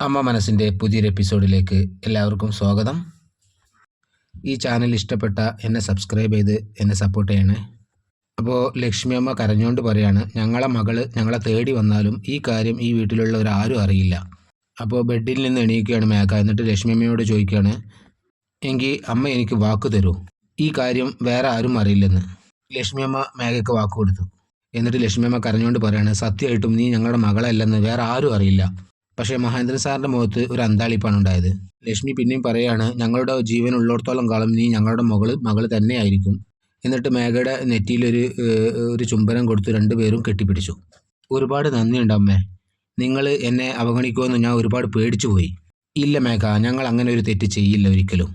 അമ്മ മനസ്സിന്റെ പുതിയൊരു എപ്പിസോഡിലേക്ക് എല്ലാവർക്കും സ്വാഗതം. ഈ ചാനൽ ഇഷ്ടപ്പെട്ട എന്നെ സബ്സ്ക്രൈബ് ചെയ്ത് എന്നെ സപ്പോർട്ട് ചെയ്യണേ. അപ്പോൾ ലക്ഷ്മി അമ്മ കരഞ്ഞുകൊണ്ട് പറയാണ് ഞങ്ങളെ മകൾ ഞങ്ങളെ തേടി വന്നാലും ഈ കാര്യം ഈ വീട്ടിലുള്ളവർ ആരും അറിയില്ല. അപ്പോൾ ബെഡിൽ നിന്ന് എണീക്കുകയാണ് മേക്ക എന്നിട്ട് ലക്ഷ്മി അമ്മയോട് ചോദിക്കുകയാണ് എങ്കിൽ അമ്മ എനിക്ക് വാക്ക് തരൂ? ഈ കാര്യം വേറെ ആരും അറിയില്ലെന്ന്. ലക്ഷ്മി അമ്മ മേഘയ്ക്ക് വാക്ക് കൊടുത്തു. എന്നിട്ട് ലക്ഷ്മി അമ്മ കരഞ്ഞുകൊണ്ട് പറയാണ് സത്യമായിട്ടും നീ ഞങ്ങളുടെ മകളല്ലെന്ന് വേറെ ആരും അറിയില്ല. പക്ഷേ മഹേന്ദ്രൻ സാറിന്റെ മുഖത്ത് ഒരു അന്താളിപ്പാണ് ഉണ്ടായത്. ലക്ഷ്മി പിന്നെയും പറയാണ് ഞങ്ങളുടെ ജീവൻ ഉള്ളിടത്തോളം കാലം നീ ഞങ്ങളുടെ മകൾ മകൾ തന്നെയായിരിക്കും. എന്നിട്ട് മേഘയുടെ നെറ്റിയിലൊരു ഒരു ചുംബനം കൊടുത്ത് രണ്ടുപേരും കെട്ടിപ്പിടിച്ചു. ഒരുപാട് നന്ദിയുണ്ട് അമ്മേ. നിങ്ങൾ എന്നെ അവഗണിക്കുമെന്ന് ഞാൻ ഒരുപാട് പേടിച്ചു പോയി. ഇല്ല മേഘ ഞങ്ങൾ അങ്ങനെ ഒരു തെറ്റ് ചെയ്യില്ല ഒരിക്കലും.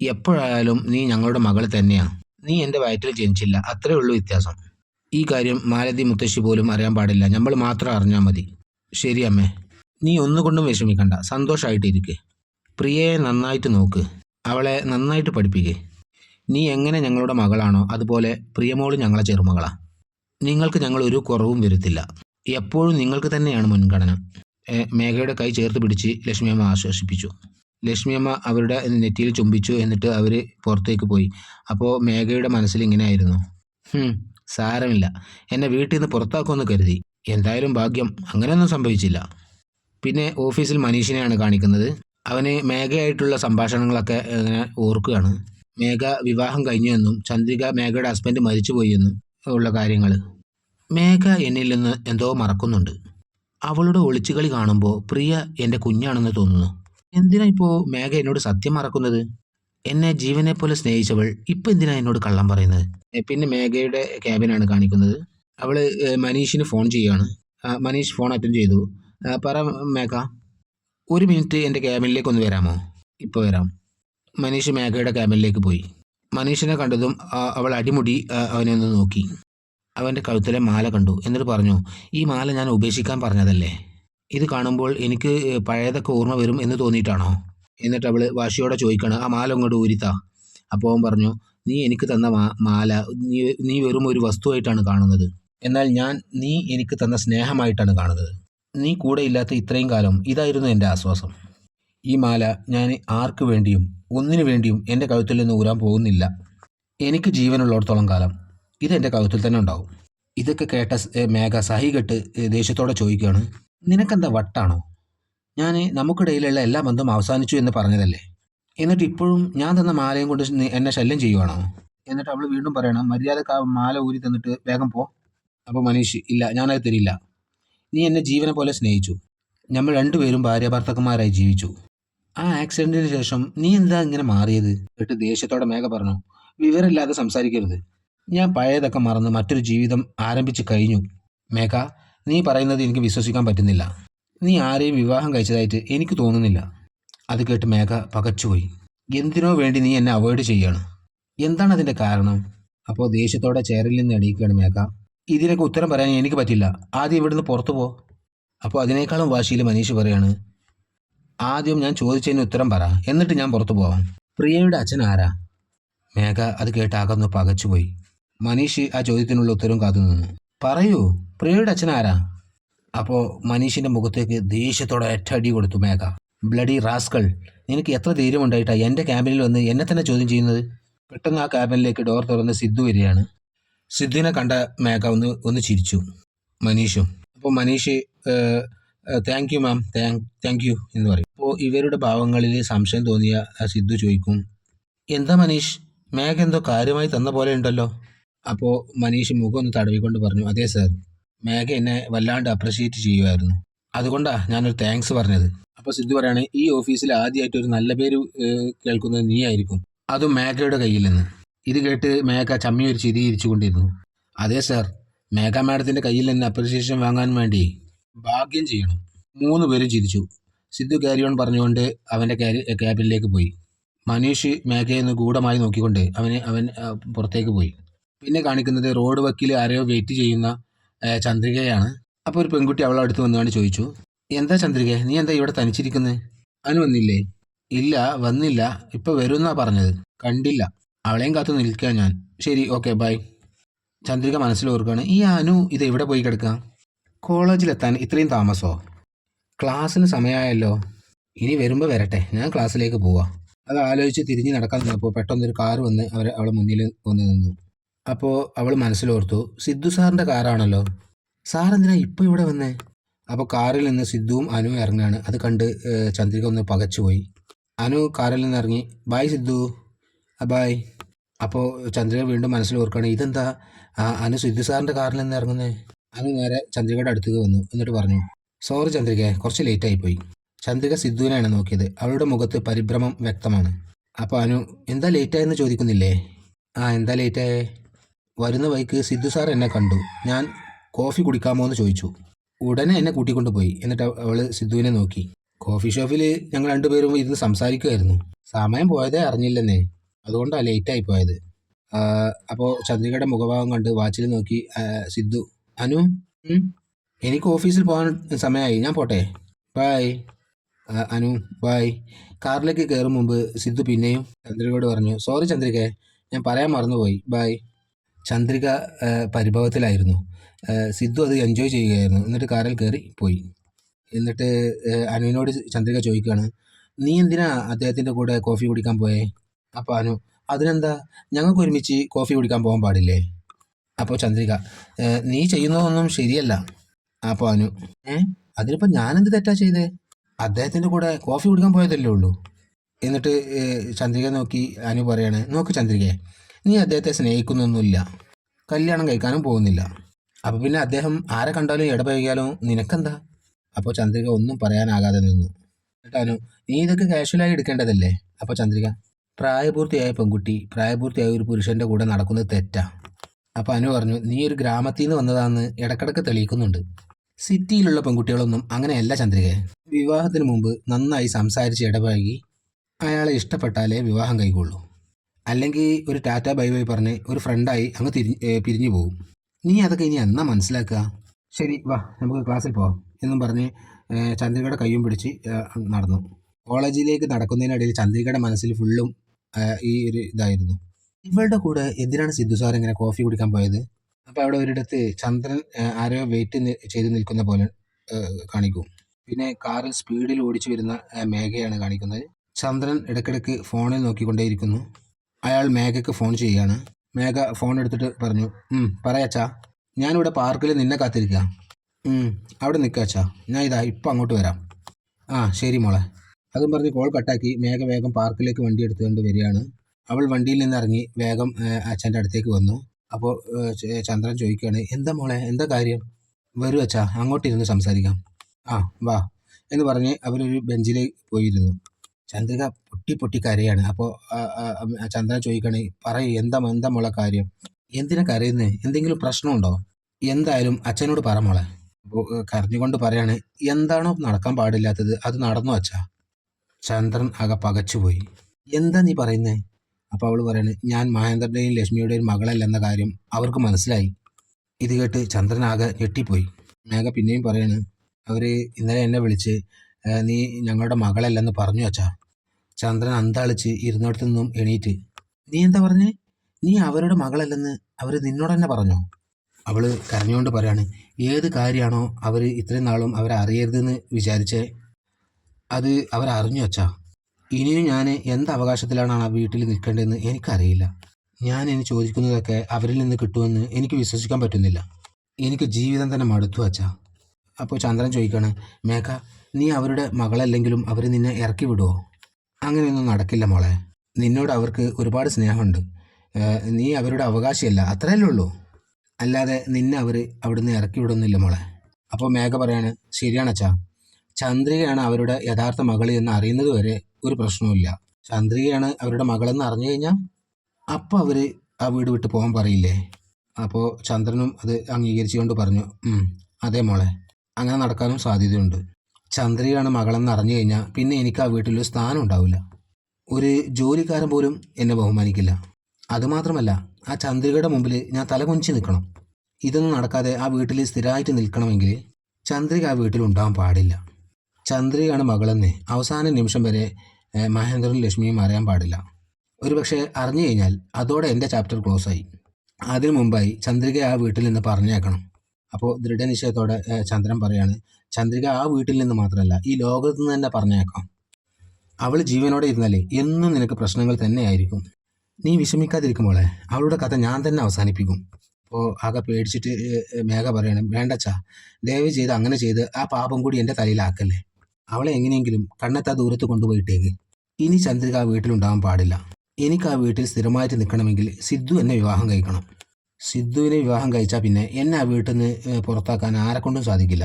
എപ്പോഴായാലും നീ ഞങ്ങളുടെ മകൾ തന്നെയാണ് നീ എന്റെ വയറ്റിൽ ജനിച്ചില്ല. അത്രേ ഉള്ളൂ വ്യത്യാസം. ഈ കാര്യം മാലതി മുത്തശ്ശി പോലും അറിയാൻ പാടില്ല. നമ്മൾ മാത്രം അറിഞ്ഞാൽ മതി. ശരി അമ്മേ. നീ ഒന്നുകൊണ്ടും വിഷമിക്കണ്ട. സന്തോഷമായിട്ടിരിക്കെ പ്രിയയെ നന്നായിട്ട് നോക്ക്. അവളെ നന്നായിട്ട് പഠിപ്പിക്കേ. നീ എങ്ങനെ ഞങ്ങളുടെ മകളാണോ അതുപോലെ പ്രിയമോൾ ഞങ്ങളെ ചെറുമകളാ. നിങ്ങൾക്ക് ഞങ്ങൾ ഒരു കുറവും വരുത്തില്ല. എപ്പോഴും നിങ്ങൾക്ക് തന്നെയാണ് മുൻഗണന. മേഘയുടെ കൈ ചേർത്ത് പിടിച്ച് ലക്ഷ്മിയമ്മ ആശ്വസിപ്പിച്ചു. ലക്ഷ്മിയമ്മ അവരുടെ നെറ്റിയിൽ ചുംബിച്ചു എന്നിട്ട് അവർ പുറത്തേക്ക് പോയി. അപ്പോൾ മേഘയുടെ മനസ്സിൽ ഇങ്ങനെയായിരുന്നു. സാരമില്ല. എന്നെ വീട്ടിൽ നിന്ന് പുറത്താക്കുമെന്ന് കരുതി. എന്തായാലും ഭാഗ്യം അങ്ങനെയൊന്നും സംഭവിച്ചില്ല. പിന്നെ ഓഫീസിൽ മനീഷിനെയാണ് കാണിക്കുന്നത്. അവന് മേഘയായിട്ടുള്ള സംഭാഷണങ്ങളൊക്കെ ഇങ്ങനെ ഓർക്കുകയാണ്. മേഘ വിവാഹം കഴിഞ്ഞു എന്നും ചന്ദ്രിക മേഘയുടെ ഹസ്ബൻഡ് മരിച്ചുപോയി എന്നും ഉള്ള കാര്യങ്ങൾ മേഘ എന്നിൽ നിന്ന് എന്തോ മറക്കുന്നുണ്ട്. അവളുടെ ഒളിച്ചുകളി കാണുമ്പോൾ പ്രിയ എന്റെ കുഞ്ഞാണെന്ന് തോന്നുന്നു. എന്തിനാ ഇപ്പോൾ മേഘ എന്നോട് സത്യം മറക്കുന്നത്? എന്നെ ജീവനെ പോലെ സ്നേഹിച്ചവൾ ഇപ്പം എന്തിനാ എന്നോട് കള്ളം പറയുന്നത്? പിന്നെ മേഘയുടെ ക്യാബിനാണ് കാണിക്കുന്നത്. അവൾ മനീഷിന് ഫോൺ ചെയ്യുകയാണ്. മനീഷ് ഫോൺ അറ്റൻഡ് ചെയ്തു. പറ മേഘ. ഒരു മിനിറ്റ് എന്റെ ക്യാബിനിലേക്ക് ഒന്ന് വരാമോ? ഇപ്പോൾ വരാം. മനീഷ് മേഘയുടെ ക്യാബിനിലേക്ക് പോയി. മനീഷിനെ കണ്ടതും അവൾ അടിമുടി അവനെ ഒന്ന് നോക്കി. അവന്റെ കഴുത്തിലെ മാല കണ്ടു. എന്നിട്ട് പറഞ്ഞു ഈ മാല ഞാൻ ഉപേക്ഷിക്കാൻ പറഞ്ഞതല്ലേ? ഇത് കാണുമ്പോൾ എനിക്ക് പഴയതൊക്കെ ഓർമ്മ വരും എന്ന് തോന്നിയിട്ടാണോ? എന്നിട്ട് അവൾ വാശിയോടെ ചോദിക്കണം ആ മാല അങ്ങോട്ട് ഊരിത്താ? അപ്പോൾ അവൻ പറഞ്ഞു നീ എനിക്ക് തന്ന മാല നീ നീ വെറും ഒരു വസ്തുവായിട്ടാണ് കാണുന്നത്. എന്നാൽ ഞാൻ നീ എനിക്ക് തന്ന സ്നേഹമായിട്ടാണ് കാണുന്നത്. നീ കൂടെ ഇല്ലാത്ത ഇത്രയും കാലം ഇതായിരുന്നു എന്റെ ആശ്വാസം. ഈ മാല ഞാൻ ആർക്ക് വേണ്ടിയും ഒന്നിനു വേണ്ടിയും എന്റെ കഴുത്തിൽ നിന്ന് ഊരാൻ പോകുന്നില്ല. എനിക്ക് ജീവനുള്ളിടത്തോളം കാലം ഇതെന്റെ കഴുത്തിൽ തന്നെ ഉണ്ടാവും. ഇതൊക്കെ കേട്ട മേഘ സഹി കെട്ട് ഏ, ദേഷ്യത്തോടെ ചോദിക്കുകയാണ് നിനക്കെന്താ വട്ടാണോ? ഞാൻ നമുക്കിടയിലുള്ള എല്ലാ ബന്ധവും അവസാനിച്ചു എന്ന് പറഞ്ഞതല്ലേ? എന്നിട്ട് ഇപ്പോഴും ഞാൻ തന്ന മാലയും കൊണ്ട് എന്നെ ശല്യം ചെയ്യുവാണോ? എന്നിട്ട് അവൾ വീണ്ടും പറയണം മര്യാദയ്ക്ക് ആ മാല ഊരി തന്നിട്ട് വേഗം പോ. അപ്പോൾ മനീഷ് ഇല്ല ഞാനത് തരില്ല. നീ എന്നെ ജീവനെ പോലെ സ്നേഹിച്ചു. നമ്മൾ രണ്ടുപേരും ഭാര്യ ഭർത്തക്കന്മാരായി ജീവിച്ചു. ആ ആക്സിഡന്റിന് ശേഷം നീ എന്താ ഇങ്ങനെ മാറിയത്? എന്നിട്ട് ദേഷ്യത്തോടെ മേഘ പറഞ്ഞു വിവരമില്ലാതെ സംസാരിക്കരുത്. ഞാൻ പഴയതൊക്കെ മറന്ന് മറ്റൊരു ജീവിതം ആരംഭിച്ചു കഴിഞ്ഞു. മേഘ നീ പറയുന്നത് എനിക്ക് വിശ്വസിക്കാൻ പറ്റുന്നില്ല. നീ ആരെയും വിവാഹം കഴിച്ചതായിട്ട് എനിക്ക് തോന്നുന്നില്ല. അത് കേട്ട് മേഘ പകച്ചുപോയി. എന്തിനോ വേണ്ടി നീ എന്നെ അവോയ്ഡ് ചെയ്യണം. എന്താണ് അതിന്റെ കാരണം? അപ്പോൾ ദേഷ്യത്തോടെ ചേറിൽ നിന്ന് എണീക്കുകയാണ് മേഘ. ഇതിനൊക്കെ ഉത്തരം പറയാൻ എനിക്ക് പറ്റില്ല. ആദ്യം ഇവിടുന്ന് പുറത്തു പോ. അപ്പോൾ അതിനേക്കാളും വാശിയിൽ മനീഷ് പറയാണ് ആദ്യം ഞാൻ ചോദിച്ചതിന് ഉത്തരം പറ എന്നിട്ട് ഞാൻ പുറത്തു പോവാം. പ്രിയയുടെ അച്ഛൻ ആരാ? മേഘ അത് കേട്ട് ആകന്ന് പകച്ചുപോയി മനീഷ് ആ ചോദ്യത്തിനുള്ള ഉത്തരം കാത്തു നിന്നു. പറയൂ പ്രിയയുടെ അച്ഛൻ ആരാ? അപ്പോൾ മനീഷിന്റെ മുഖത്തേക്ക് ദേഷ്യത്തോടെ ഒറ്റടി കൊടുത്തു മേഘ. ബ്ലഡി റാസ്കൾ നിനക്ക് എത്ര ധൈര്യമുണ്ടായിട്ടാ എന്റെ ക്യാബിനിൽ വന്ന് എന്നെ തന്നെ ചോദ്യം ചെയ്യുന്നത്? പെട്ടെന്ന് ആ ക്യാബിനിലേക്ക് ഡോർ തുറന്ന് സിദ്ധു വരികയാണ്. സിദ്ധുവിനെ കണ്ട മേഘ ഒന്ന് ഒന്ന് ചിരിച്ചു. മനീഷും. അപ്പോൾ Manish thank you ma'am thank thank you എന്ന് പറയും. അപ്പോൾ ഇവരുടെ ഭാവങ്ങളിൽ സംശയം തോന്നിയ സിദ്ധു ചോദിക്കും എന്താ മനീഷ്? മേഘ എന്തോ കാര്യമായി തന്ന പോലെ ഉണ്ടല്ലോ. അപ്പോൾ മനീഷ് മുഖം ഒന്ന് തടവിക്കൊണ്ട് പറഞ്ഞു അതെ സർ മേഘ എന്നെ വല്ലാണ്ട് അപ്രിഷിയേറ്റ് ചെയ്യുമായിരുന്നു അതുകൊണ്ടാ ഞാനൊരു താങ്ക്സ് പറഞ്ഞത്. അപ്പോൾ സിദ്ധു പറയാണ് ഈ ഓഫീസിൽ ആദ്യമായിട്ട് ഒരു നല്ല പേര് കേൾക്കുന്നത് നീ ആയിരിക്കും അതും മേഘയുടെ കയ്യിൽ നിന്ന്. ഇത് കേട്ട് മേഘ ചമ്മി ഒരു ചിരി ഇരിച്ചുകൊണ്ടിരുന്നു. അതെ സാർ മേഘ മാഡത്തിന്റെ കയ്യിൽ നിന്ന് അപ്രിസിയേഷൻ വാങ്ങാൻ വേണ്ടി ഭാഗ്യം ചെയ്യണം. മൂന്ന് പേരും ചിരിച്ചു. സിദ്ധു കാരിയോൺ പറഞ്ഞുകൊണ്ട് ക്യാരി ക്യാബിനിലേക്ക് പോയി. മനീഷ് മേഘയെ ഗൂഢമായി നോക്കിക്കൊണ്ട് അവന് അവൻ പുറത്തേക്ക് പോയി. പിന്നെ കാണിക്കുന്നത് റോഡ് വക്കിൽ ആരെയോ വെയിറ്റ് ചെയ്യുന്ന ചന്ദ്രികയാണ്. അപ്പോൾ ഒരു പെൺകുട്ടി അവളെ അടുത്ത് വന്നുകൊണ്ട് ചോദിച്ചു എന്താ ചന്ദ്രിക നീ എന്താ ഇവിടെ തനിച്ചിരിക്കുന്നത് അവന് വന്നില്ലേ? ഇല്ല വന്നില്ല. ഇപ്പോൾ വരുന്നാ പറഞ്ഞത്. കണ്ടില്ല. അവളെയും കാത്തു നിൽക്കുക ഞാൻ. ശരി ഓക്കെ ബൈ. ചന്ദ്രിക മനസ്സിൽ ഓർക്കുകയാണ് ഈ അനു ഇത് എവിടെ പോയി കിടക്കുക കോളേജിലെത്താൻ ഇത്രയും താമസമോ ക്ലാസ്സിന് സമയമായല്ലോ ഇനി വരുമ്പോൾ വരട്ടെ. ഞാൻ ക്ലാസ്സിലേക്ക് പോവാം. അത് ആലോചിച്ച് തിരിഞ്ഞ് നടക്കാൻ നിന്നപ്പോൾ പെട്ടെന്നൊരു കാർ വന്ന് അവർ അവളെ മുന്നിൽ വന്ന് നിന്നു. അപ്പോൾ അവൾ മനസ്സിലോർത്തു സിദ്ധു സാറിന്റെ കാറാണല്ലോ. സാർ എന്തിനാ ഇപ്പോൾ ഇവിടെ വന്നേ? അപ്പോൾ കാറിൽ നിന്ന് സിദ്ധുവും അനുവും ഇറങ്ങുകയാണ്. അത് കണ്ട് ചന്ദ്രിക ഒന്ന് പകച്ചുപോയി. അനു കാറിൽ നിന്ന് ഇറങ്ങി ബായ് സിദ്ധു. ബായ് അപ്പോൾ ചന്ദ്രിക വീണ്ടും മനസ്സിൽ ഓർക്കുകയാണ് ഇതെന്താ? അനു സിദ്ധു സാറിന്റെ കാറിൽ നിന്ന് ഇറങ്ങുന്നേ? അങ്ങ് നേരെ ചന്ദ്രികയുടെ അടുത്തേക്ക് വന്നു. എന്നിട്ട് പറഞ്ഞു സോറി ചന്ദ്രിക കുറച്ച് ലേറ്റായി പോയി. ചന്ദ്രിക സിദ്ധുവിനെയാണ് നോക്കിയത്. അവളുടെ മുഖത്ത് പരിഭ്രമം വ്യക്തമാണ്. അപ്പോൾ അനു എന്താ ലേറ്റായെന്ന് ചോദിക്കുന്നില്ലേ? ആ എന്താ ലേറ്റായേ വരുന്ന വഴിക്ക് സിദ്ധു സാർ എന്നെ കണ്ടു. ഞാൻ കോഫി കുടിക്കാമോ എന്ന് ചോദിച്ചു. ഉടനെ എന്നെ കൂട്ടിക്കൊണ്ടുപോയി എന്നിട്ട് അവൾ സിദ്ധുവിനെ നോക്കി. കോഫി ഷോപ്പിൽ ഞങ്ങൾ രണ്ടുപേരും ഇരുന്ന് സംസാരിക്കുമായിരുന്നു സമയം പോയതേ അറിഞ്ഞില്ലെന്നേ. അതുകൊണ്ടാണ് ലേറ്റായി പോയത്. അപ്പോൾ ചന്ദ്രികയുടെ മുഖഭാവം കണ്ട് വാച്ചിൽ നോക്കി സിദ്ധു. അനു? എനിക്ക് ഓഫീസിൽ പോകാൻ സമയമായി ഞാൻ പോട്ടെ. ബായ് അനു ബായ് കാറിലേക്ക് കയറും മുമ്പ് സിദ്ധു പിന്നെയും ചന്ദ്രികയോട് പറഞ്ഞു സോറി ചന്ദ്രിക ഞാൻ പറയാൻ മറന്നുപോയി. ബായ് ചന്ദ്രിക പരിഭവത്തിലായിരുന്നു. സിദ്ധു അത് എൻജോയ് ചെയ്യുകയായിരുന്നു. എന്നിട്ട് കാറിൽ കയറി പോയി. എന്നിട്ട് അനുവിനോട് ചന്ദ്രിക ചോദിക്കുകയാണ് നീ എന്തിനാ അദ്ദേഹത്തിന്റെ കൂടെ കോഫി കുടിക്കാൻ പോയേ? അപ്പോൾ അനു അതിനെന്താ? ഞങ്ങൾക്ക് ഒരുമിച്ച് കോഫി കുടിക്കാൻ പോകാൻ പാടില്ലേ? അപ്പോൾ ചന്ദ്രിക നീ ചെയ്യുന്നതൊന്നും ശരിയല്ല. അപ്പോൾ അനു ഏ അതിനിപ്പോൾ ഞാനെന്ത് തെറ്റാ ചെയ്തേ? അദ്ദേഹത്തിന്റെ കൂടെ കോഫി കുടിക്കാൻ പോയതല്ലേ ഉള്ളൂ. എന്നിട്ട് ചന്ദ്രിക നോക്കി അനു പറയാണ് നോക്ക് ചന്ദ്രികയെ നീ അദ്ദേഹത്തെ സ്നേഹിക്കുന്നൊന്നുമില്ല. കല്യാണം കഴിക്കാനും പോകുന്നില്ല. അപ്പോൾ പിന്നെ അദ്ദേഹം ആരെ കണ്ടാലും ഇടപഴകിയാലും? നിനക്കെന്താ? അപ്പോൾ ചന്ദ്രിക ഒന്നും പറയാനാകാതെ നിന്നു. അനു നീ ഇതൊക്കെ കാഷ്വലായി എടുക്കേണ്ടതല്ലേ? അപ്പോൾ ചന്ദ്രിക പ്രായപൂർത്തിയായ പെൺകുട്ടി പ്രായപൂർത്തിയായ ഒരു പുരുഷന്റെ കൂടെ നടക്കുന്നത് തെറ്റാ. അപ്പോൾ അനു പറഞ്ഞു നീ ഒരു ഗ്രാമത്തിൽ നിന്ന് വന്നതാന്ന് ഇടക്കിടക്ക് തെളിയിക്കുന്നുണ്ട്. സിറ്റിയിലുള്ള പെൺകുട്ടികളൊന്നും അങ്ങനെയല്ല ചന്ദ്രികയെ വിവാഹത്തിന് മുമ്പ് നന്നായി സംസാരിച്ച് ഇടപഴകി അയാളെ ഇഷ്ടപ്പെട്ടാലേ വിവാഹം കൈകൊള്ളൂ അല്ലെങ്കിൽ ഒരു ടാറ്റ ബൈ ബൈ പറഞ്ഞ് ഒരു ഫ്രണ്ടായി അങ്ങ് തിരി പിരിഞ്ഞു പോകും നീ അതൊക്കെ ഇനി എന്നാ മനസ്സിലാക്കുക? ശരി വാ നമുക്ക് ക്ലാസ്സിൽ പോവാം എന്നും പറഞ്ഞ് ചന്ദ്രികയുടെ കയ്യും പിടിച്ച് നടന്നു. കോളേജിലേക്ക് നടക്കുന്നതിനിടയിൽ ചന്ദ്രികയുടെ മനസ്സിൽ ഫുള്ളും ഈ ഒരു ഇതായിരുന്നു. ഇവളുടെ കൂടെ എന്തിനാണ് സിദ്ധു സാർ ഇങ്ങനെ കോഫി കുടിക്കാൻ പോയത്? അപ്പോൾ അവിടെ ഒരിടത്ത് ചന്ദ്രൻ ആരോ വെയിറ്റ് ചെയ്ത് നിൽക്കുന്ന പോലെ കാണിക്കും. പിന്നെ കാറിൽ സ്പീഡിൽ ഓടിച്ചു വരുന്ന മേഘയാണ് കാണിക്കുന്നത്. ചന്ദ്രൻ ഇടയ്ക്കിടയ്ക്ക് ഫോണിൽ നോക്കിക്കൊണ്ടേയിരിക്കുന്നു. അയാൾ മേഘയ്ക്ക് ഫോൺ ചെയ്യുകയാണ്. മേഘ ഫോൺ എടുത്തിട്ട് പറഞ്ഞു "ഉം, പറയച്ചാ ഞാനിവിടെ പാർക്കിൽ നിന്നെ കാത്തിരിക്കുക അവിടെ നിൽക്കാച്ചാ ഞാൻ ഇതാ ഇപ്പം അങ്ങോട്ട് വരാം. ആ ശരി മോളെ. അതും പറഞ്ഞ് കോൾ കട്ടാക്കി മേഘ വേഗം പാർക്കിലേക്ക് വണ്ടി എടുത്തുകൊണ്ട് വരികയാണ്. അവൾ വണ്ടിയിൽ നിന്ന് ഇറങ്ങി വേഗം അച്ഛന്റെ അടുത്തേക്ക് വന്നു. അപ്പോൾ ചന്ദ്രൻ ചോദിക്കുകയാണ് എന്താ മോളെ? എന്താ കാര്യം? വരൂ അച്ഛാ അങ്ങോട്ടിരുന്ന് സംസാരിക്കാം. ആ വാ എന്ന് പറഞ്ഞ് അവരൊരു ബെഞ്ചിലേക്ക് പോയിരുന്നു. ചന്ദ്രിക പൊട്ടി പൊട്ടി കരയാണ്. അപ്പോൾ ചന്ദ്രൻ ചോദിക്കണേ പറയൂ എന്താ എന്താ മോളെ കാര്യം? എന്തിനാ കരയുന്നത് എന്തെങ്കിലും പ്രശ്നമുണ്ടോ? എന്തായാലും അച്ഛനോട് പറ മോളെ. കരഞ്ഞുകൊണ്ട് പറയാണ് എന്താണോ നടക്കാൻ പാടില്ലാത്തത് അത് നടന്നു അച്ഛാ? ചന്ദ്രൻ ആകെ പകച്ചുപോയി. എന്താ നീ പറയുന്നേ? അപ്പോൾ അവൾ പറയുന്നത് ഞാൻ മഹേന്ദ്രന്റെയും ലക്ഷ്മിയുടെയും മകളല്ലെന്ന കാര്യം അവർക്ക് മനസ്സിലായി. ഇത് കേട്ട് ചന്ദ്രൻ ആകെ ഞെട്ടിപ്പോയി. മേഘ പിന്നെയും പറയാണ് അവർ ഇന്നലെ എന്നെ വിളിച്ച് നീ ഞങ്ങളുടെ മകളല്ലെന്ന് പറഞ്ഞു അച്ഛാ. ചന്ദ്രൻ അന്താളിച്ച് ഇരുന്നിടത്തു നിന്നും എണീറ്റ് നീ എന്താ പറഞ്ഞേ? നീ അവരുടെ മകളല്ലെന്ന് അവർ നിന്നോട് തന്നെ പറഞ്ഞോ? അവൾ കരഞ്ഞുകൊണ്ട് പറയാണ് ഏത് കാര്യമാണോ അവർ ഇത്രയും നാളും അവരെ അറിയരുതെന്ന് വിചാരിച്ചേ അത് അവരറിഞ്ഞു വച്ചാ ഇനിയും ഞാൻ എന്ത് അവകാശത്തിലാണ് ആ വീട്ടിൽ നിൽക്കേണ്ടതെന്ന് എനിക്കറിയില്ല. ഞാൻ ഇനി ചോദിക്കുന്നതൊക്കെ അവരിൽ നിന്ന് കിട്ടുമെന്ന് എനിക്ക് വിശ്വസിക്കാൻ പറ്റുന്നില്ല. എനിക്ക് ജീവിതം തന്നെ മടുത്തു വച്ചാ അപ്പോൾ ചന്ദ്രൻ ചോദിക്കാണ് മേഘ നീ അവരുടെ മകളല്ലെങ്കിലും അവർ നിന്നെ ഇറക്കി വിടുമോ അങ്ങനെയൊന്നും നടക്കില്ല മോളെ. നിന്നോട് അവർക്ക് ഒരുപാട് സ്നേഹമുണ്ട്. നീ അവരുടെ അവകാശിയല്ല അത്രയല്ലേ ഉള്ളൂ? അല്ലാതെ നിന്നെ അവർ അവിടുന്ന് ഇറക്കി വിടുന്നില്ല മോളെ. അപ്പോൾ മേഘ പറയാണ് ശരിയാണച്ചാ ചന്ദ്രികയാണ് അവരുടെ യഥാർത്ഥ മകൾ എന്ന് അറിയുന്നത് വരെ ഒരു പ്രശ്നവുമില്ല. ചന്ദ്രികയാണ് അവരുടെ മകളെന്ന് അറിഞ്ഞു കഴിഞ്ഞാൽ അപ്പോൾ അവർ ആ വീട് വിട്ട് പോകാൻ പറയില്ലേ? അപ്പോൾ ചന്ദ്രനും അത് അംഗീകരിച്ചുകൊണ്ട് പറഞ്ഞു അതേ മോളെ അങ്ങനെ നടക്കാനും സാധ്യതയുണ്ട്. ചന്ദ്രികയാണ് മകളെന്ന് അറിഞ്ഞു കഴിഞ്ഞാൽ പിന്നെ എനിക്ക് ആ വീട്ടിലൊരു സ്ഥാനം ഉണ്ടാവില്ല. ഒരു ജോലിക്കാരൻ പോലും എന്നെ ബഹുമാനിക്കില്ല. അതുമാത്രമല്ല ആ ചന്ദ്രികയുടെ മുമ്പിൽ ഞാൻ തലകുനിച്ച് നിൽക്കണം. ഇതൊന്നും നടക്കാതെ ആ വീട്ടിൽ സ്ഥിരമായിട്ട് നിൽക്കണമെങ്കിൽ ചന്ദ്രിക ആ വീട്ടിൽ ഉണ്ടാവാൻ പാടില്ല. ചന്ദ്രികയാണ് മകളെന്ന് അവസാന നിമിഷം വരെ മഹേന്ദ്രനും ലക്ഷ്മിയും അറിയാൻ പാടില്ല. ഒരുപക്ഷെ അറിഞ്ഞു കഴിഞ്ഞാൽ അതോടെ എന്റെ ചാപ്റ്റർ ക്ലോസ് ആയി. അതിനു മുമ്പായി ചന്ദ്രിക ആ വീട്ടിൽ നിന്ന് പറഞ്ഞേക്കണം അപ്പോൾ ദൃഢനിശ്ചയത്തോടെ ചന്ദ്രൻ പറയാണ് ചന്ദ്രിക ആ വീട്ടിൽ നിന്ന് മാത്രമല്ല ഈ ലോകത്ത് നിന്ന് തന്നെ പറഞ്ഞേക്കാം അവൾ ജീവനോടെ ഇരുന്നാലേ എന്നും നിനക്ക് പ്രശ്നങ്ങൾ തന്നെയായിരിക്കും നീ വിഷമിക്കാതിരിക്കുമ്പോളെ അവളുടെ കഥ ഞാൻ തന്നെ അവസാനിപ്പിക്കും. അപ്പോൾ ആകെ പേടിച്ചിട്ട് മേഘ പറയണം വേണ്ടച്ചാ ദയവ് ചെയ്ത് അങ്ങനെ ചെയ്ത് ആ പാപം കൂടി എന്റെ തലയിലാക്കല്ലേ. അവളെ എങ്ങനെയെങ്കിലും കണ്ണെത്താ ദൂരത്ത് കൊണ്ടുപോയിട്ടേക്ക്. ഇനി ചന്ദ്രിക വീട്ടിലുണ്ടാവാൻ പാടില്ല. എനിക്ക് ആ വീട്ടിൽ സ്ഥിരമായിട്ട് നിൽക്കണമെങ്കിൽ സിദ്ധു എന്നെ വിവാഹം കഴിക്കണം. സിദ്ധുവിനെ വിവാഹം കഴിച്ചാൽ പിന്നെ എന്നെ ആ വീട്ടിൽ നിന്ന് പുറത്താക്കാൻ ആരെക്കൊണ്ടും സാധിക്കില്ല.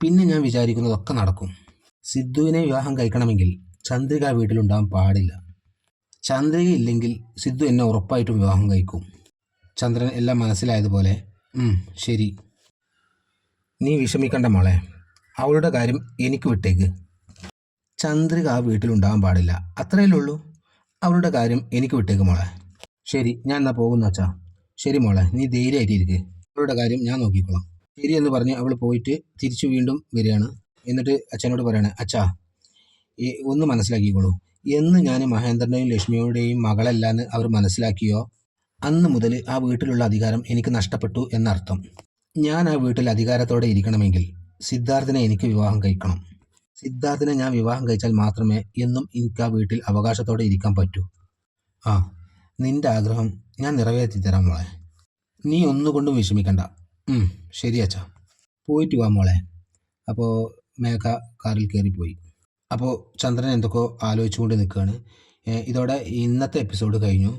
പിന്നെ ഞാൻ വിചാരിക്കുന്നതൊക്കെ നടക്കും. സിദ്ധുവിനെ വിവാഹം കഴിക്കണമെങ്കിൽ ചന്ദ്രിക വീട്ടിലുണ്ടാവാൻ പാടില്ല. ചന്ദ്രിക ഇല്ലെങ്കിൽ സിദ്ധു എന്നെ ഉറപ്പായിട്ടും വിവാഹം കഴിക്കും. ചന്ദ്രൻ എല്ലാം മനസ്സിലായതുപോലെ ശരി. നീ വിഷമിക്കണ്ട മോളെ. അവളുടെ കാര്യം എനിക്ക് വിട്ടേക്ക്. ചന്ദ്രിക ആ വീട്ടിലുണ്ടാവാൻ പാടില്ല. അത്രയല്ലേ ഉള്ളൂ. അവളുടെ കാര്യം എനിക്ക് വിട്ടേക്ക് മോളെ. ശരി ഞാൻ എന്നാ പോകുന്ന അച്ഛാ. ശരി മോളെ നീ ധൈര്യമായിട്ടിരിക്ക് അവളുടെ കാര്യം ഞാൻ നോക്കിക്കോളാം. ശരി എന്ന് പറഞ്ഞ് അവൾ പോയിട്ട് തിരിച്ചു വീണ്ടും വരികയാണ്. എന്നിട്ട് അച്ഛനോട് പറയണേ അച്ഛാ ഒന്ന് മനസ്സിലാക്കിക്കോളൂ. എന്ന് ഞാൻ മഹേന്ദ്രന്റെയും ലക്ഷ്മിയുടെയും മകളല്ല എന്ന് അവർ മനസ്സിലാക്കിയോ? അന്ന് മുതൽ ആ വീട്ടിലുള്ള അധികാരം എനിക്ക് നഷ്ടപ്പെട്ടു എന്നർത്ഥം. ഞാൻ ആ വീട്ടിൽ അധികാരത്തോടെ ഇരിക്കണമെങ്കിൽ സിദ്ധാർത്ഥിനെ എനിക്ക് വിവാഹം കഴിക്കണം. സിദ്ധാർത്ഥിനെ ഞാൻ വിവാഹം കഴിച്ചാൽ മാത്രമേ എന്നും എനിക്ക് ആ വീട്ടിൽ അവകാശത്തോടെ ഇരിക്കാൻ പറ്റൂ. ആ നിന്റെ ആഗ്രഹം ഞാൻ നിറവേറ്റി തരാം മോളെ. നീ ഒന്നുകൊണ്ടും വിഷമിക്കണ്ട. ശരി അച്ഛാ. പോയിട്ട് വാ മോളെ. അപ്പോൾ മേഘ കാറിൽ കയറിപ്പോയി. അപ്പോൾ ചന്ദ്രൻ എന്തൊക്കെയോ ആലോചിച്ചുകൊണ്ട് നിൽക്കുകയാണ്. ഇതോടെ ഇന്നത്തെ എപ്പിസോഡ് കഴിഞ്ഞു.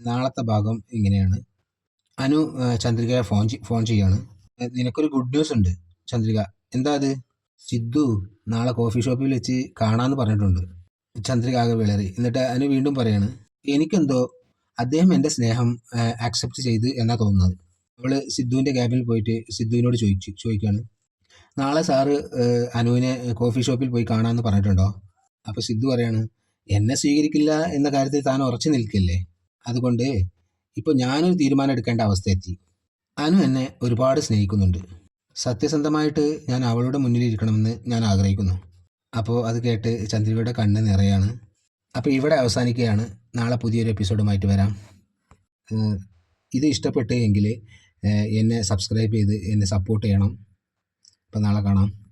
നാളത്തെ ഭാഗം ഇങ്ങനെയാണ്. അനു ചന്ദ്രികയെ ഫോൺ ഫോൺ ചെയ്യാണ്. നിനക്കൊരു ഗുഡ് ന്യൂസ് ഉണ്ട് ചന്ദ്രിക. എന്താ അത് സിദ്ധു നാളെ കോഫി ഷോപ്പിൽ വെച്ച് കാണാമെന്ന് പറഞ്ഞിട്ടുണ്ട്. ചന്ദ്രിക ആകെ വിളറി. എന്നിട്ട് അതിന് വീണ്ടും പറയാണ് എനിക്കെന്തോ അദ്ദേഹം എന്റെ സ്നേഹം ആക്സെപ്റ്റ് ചെയ്ത് എന്നാ തോന്നുന്നത്. അവൾ സിദ്ധുവിന്റെ ക്യാബിനിൽ പോയിട്ട് സിദ്ധുവിനോട് ചോദിച്ചു ചോദിക്കുകയാണ് നാളെ സാറ് അനുവിനെ കോഫി ഷോപ്പിൽ പോയി കാണാമെന്ന് പറഞ്ഞിട്ടുണ്ടോ? അപ്പോൾ സിദ്ധു പറയാണ് എന്നെ സ്വീകരിക്കില്ല എന്ന കാര്യത്തിൽ താൻ ഉറച്ചു നിൽക്കില്ലേ? അതുകൊണ്ട് ഇപ്പോൾ ഞാനൊരു തീരുമാനം എടുക്കേണ്ട അവസ്ഥ എത്തി അനു എന്നെ ഒരുപാട് സ്നേഹിക്കുന്നുണ്ട്. സത്യസന്ധമായിട്ട് ഞാൻ അവളുടെ മുന്നിൽ ഇരിക്കണമെന്ന് ഞാൻ ആഗ്രഹിക്കുന്നു. അപ്പോൾ അത് കേട്ട് ചന്ദ്രികയുടെ കണ്ണ് നിറയാണ്. അപ്പോൾ ഇവിടെ അവസാനിക്കുകയാണ്. നാളെ പുതിയൊരു എപ്പിസോഡുമായിട്ട് വരാം. ഇത് ഇഷ്ടപ്പെട്ടെങ്കിൽ എന്നെ സബ്സ്ക്രൈബ് ചെയ്ത് എന്നെ സപ്പോർട്ട് ചെയ്യണം. അപ്പോൾ നാളെ കാണാം.